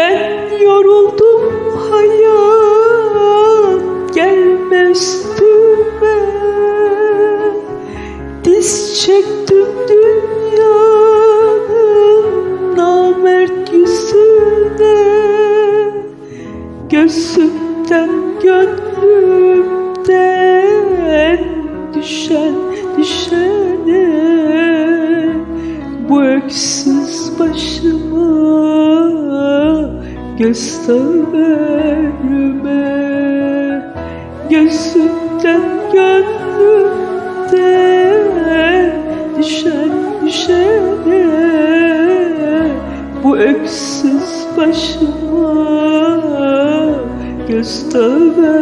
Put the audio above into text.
Ben yoruldum hayat gelme üstüme Diz çektim dünyanın namert yüzüne. Gözümden gönlümden düşen düşene. Bu öksüz başıma gösterme Gözümden gönlümden düşen düşene. Bu öksüz başıma gösterme